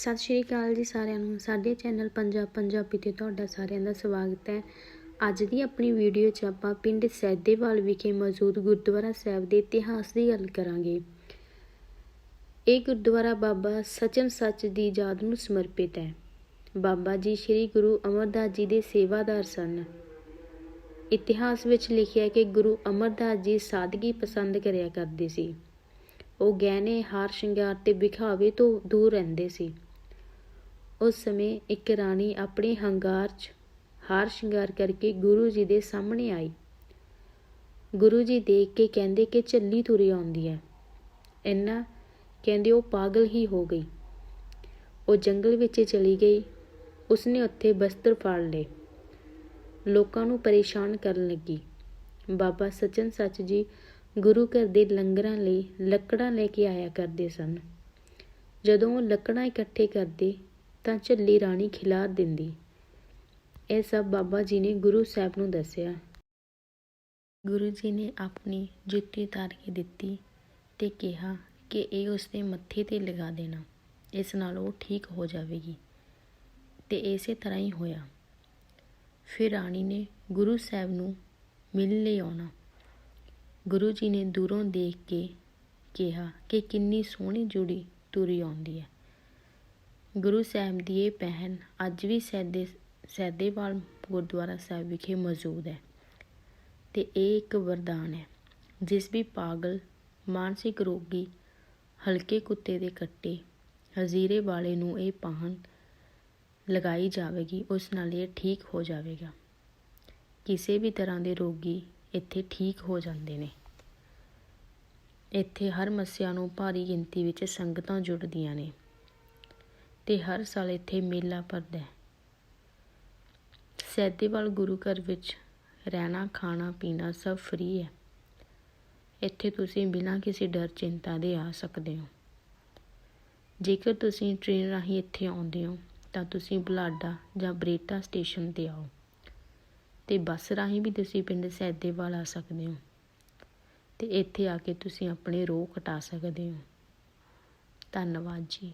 ਸਤਿ ਸ਼੍ਰੀ ਅਕਾਲ ਜੀ ਸਾਰਿਆਂ ਨੂੰ। ਸਾਡੇ ਚੈਨਲ ਪੰਜਾਬ ਪੰਜਾਬੀ ਤੇ ਤੁਹਾਡਾ ਸਾਰਿਆਂ ਦਾ ਸਵਾਗਤ ਹੈ। ਅੱਜ ਦੀ ਆਪਣੀ ਵੀਡੀਓ 'ਚ ਆਪਾਂ ਪਿੰਡ ਸੈਦੇਵਾਲ ਵਿਖੇ ਮੌਜੂਦ ਗੁਰਦੁਆਰਾ ਸਾਹਿਬ ਦੇ ਇਤਿਹਾਸ ਦੀ ਗੱਲ ਕਰਾਂਗੇ। ਇਹ ਗੁਰਦੁਆਰਾ ਬਾਬਾ ਸਚਨ ਸੱਚ ਦੀ ਯਾਦ ਨੂੰ ਸਮਰਪਿਤ ਹੈ। ਬਾਬਾ ਜੀ ਸ੍ਰੀ ਗੁਰੂ ਅਮਰਦਾਸ ਜੀ ਦੇ ਸੇਵਾਦਾਰ ਸਨ। ਇਤਿਹਾਸ ਵਿੱਚ ਲਿਖਿਆ ਕਿ ਗੁਰੂ ਅਮਰਦਾਸ ਜੀ ਸਾਦਗੀ ਪਸੰਦ ਕਰਿਆ ਕਰਦੇ ਸੀ। ਉਹ ਗਹਿਣੇ ਹਾਰ ਸ਼ਿੰਗਾਰ ਤੇ ਵਿਖਾਵੇ ਤੋਂ ਦੂਰ ਰਹਿੰਦੇ ਸੀ। ਉਸ ਸਮੇਂ ਇੱਕ ਰਾਣੀ ਆਪਣੇ ਹੰਗਾਰ 'ਚ ਹਾਰ ਸ਼ਿੰਗਾਰ ਕਰਕੇ ਗੁਰੂ ਜੀ ਦੇ ਸਾਹਮਣੇ ਆਈ। ਗੁਰੂ ਜੀ ਦੇਖ ਕੇ ਕਹਿੰਦੇ ਕਿ ਝੱਲੀ ਤੁਰੀ ਆਉਂਦੀ ਹੈ। ਇੰਨਾ ਕਹਿੰਦੇ ਉਹ ਪਾਗਲ ਹੀ ਹੋ ਗਈ। ਉਹ ਜੰਗਲ ਵਿੱਚ ਚਲੀ ਗਈ। ਉਸਨੇ ਉੱਥੇ ਬਸਤਰ ਫਾੜ ਲਏ। ਲੋਕਾਂ ਨੂੰ ਪਰੇਸ਼ਾਨ ਕਰਨ ਲੱਗੀ। ਬਾਬਾ ਸਚਨ ਸੱਚ ਜੀ ਗੁਰੂ ਘਰ ਦੇ ਲੰਗਰਾਂ ਲਈ ਲੱਕੜਾਂ ਲੈ ਕੇ ਆਇਆ ਕਰਦੇ ਸਨ। ਜਦੋਂ ਉਹ ਲੱਕੜਾਂ ਇਕੱਠੇ ਕਰਦੇ ਤਾਂ ਝੱਲੀ ਰਾਣੀ ਖਿਲਾਰ ਦਿੰਦੀ। ਇਹ ਸਭ ਬਾਬਾ ਜੀ ਨੇ ਗੁਰੂ ਸਾਹਿਬ ਨੂੰ ਦੱਸਿਆ। ਗੁਰੂ ਜੀ ਨੇ ਆਪਣੀ ਜੁੱਤੀ ਤਾਰ ਕੇ ਦਿੱਤੀ ਤੇ ਕਿਹਾ ਕਿ ਇਹ ਉਸਦੇ ਮੱਥੇ ਤੇ ਲਗਾ ਦੇਣਾ। ਇਸ ਨਾਲ ਉਹ ਠੀਕ ਹੋ ਜਾਵੇਗੀ। ਤੇ ਇਸੇ ਤਰ੍ਹਾਂ ਹੀ ਹੋਇਆ। ਫਿਰ ਰਾਣੀ ਨੇ ਗੁਰੂ ਸਾਹਿਬ ਨੂੰ ਮਿਲ ਲਈ ਆਉਣਾ। ਗੁਰੂ ਜੀ ਨੇ ਦੂਰੋਂ ਦੇਖ ਕੇ ਕਿਹਾ ਕਿ ਕਿੰਨੀ ਸੋਹਣੀ ਜੁੜੀ ਤੁਰੀ ਆਉਂਦੀ ਹੈ। ਗੁਰੂ ਸਾਹਿਬ ਦੀ ਇਹ ਪਹਿਨ ਅੱਜ ਵੀ ਸੈਦੇ, ਸੈਦੇਵਾਲ ਗੁਰਦੁਆਰਾ ਸਾਹਿਬ ਵਿਖੇ ਮੌਜੂਦ ਹੈ। ਤੇ ਇਹ ਇੱਕ ਵਰਦਾਨ ਹੈ, ਜਿਸ ਵੀ ਪਾਗਲ ਮਾਨਸਿਕ ਰੋਗੀ ਹਲਕੇ ਕੁੱਤੇ ਦੇ ਕੱਟੇ ਹਜ਼ੀਰੇ ਵਾਲੇ ਨੂੰ ਇਹ ਪਾਹਨ ਲਗਾਈ ਜਾਵੇਗੀ, ਉਸ ਨਾਲ ਇਹ ਠੀਕ ਹੋ ਜਾਵੇਗਾ। ਕਿਸੇ ਵੀ ਤਰ੍ਹਾਂ ਦੇ ਰੋਗੀ ਇੱਥੇ ਠੀਕ ਹੋ ਜਾਂਦੇ ਨੇ। ਇੱਥੇ ਹਰ ਮੱਸਿਆ ਨੂੰ ਭਾਰੀ ਗਿਣਤੀ ਵਿੱਚ ਸੰਗਤਾਂ ਜੁੜਦੀਆਂ ਨੇ। ਤੇ ਹਰ ਸਾਲ ਇੱਥੇ ਮੇਲਾ ਭਰਦਾ ਹੈ। ਸੈਦੇਵਾਲ ਗੁਰੂ ਘਰ ਵਿੱਚ ਰਹਿਣਾ, ਖਾਣਾ, ਪੀਣਾ ਸਭ ਫ੍ਰੀ ਹੈ। ਇੱਥੇ ਤੁਸੀਂ ਬਿਨਾਂ ਕਿਸੇ ਡਰ, ਚਿੰਤਾ ਦੇ ਆ ਸਕਦੇ ਹੋ। ਜੇਕਰ ਤੁਸੀਂ ਟ੍ਰੇਨ ਰਾਹੀਂ ਇੱਥੇ ਆਉਂਦੇ ਹੋ, ਤਾਂ ਤੁਸੀਂ ਬੁਲਾਡਾ ਜਾਂ ਬਰੇਟਾ ਸਟੇਸ਼ਨ ਤੇ ਆਓ ਤੇ ਬੱਸ ਰਾਹੀਂ ਵੀ ਤੁਸੀਂ ਪਿੰਡ ਸੈਦੇਵਾਲ ਆ ਸਕਦੇ ਹੋ ਤੇ ਇੱਥੇ ਆ ਕੇ ਤੁਸੀਂ ਆਪਣੇ ਰੋਹ ਕਟਾ ਸਕਦੇ ਹੋ। ਧੰਨਵਾਦ ਜੀ।